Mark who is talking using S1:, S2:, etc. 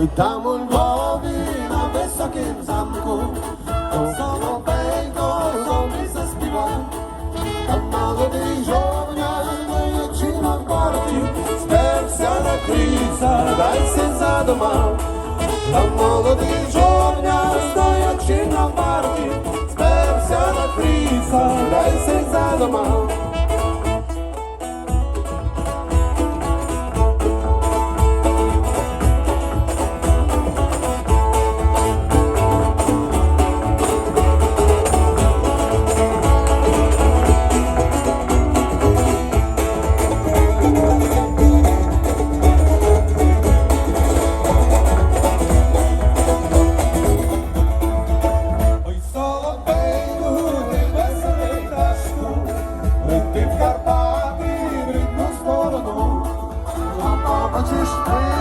S1: Ой там у Львові на високім замку, то соловейко зомбі заспівав, там молодий жовня, стоячи на парті, сперся на кріса, дайся за дома. Там молодий жовня, стоячи на парті, сперся на кріса, дайся за дома. Oczyszczę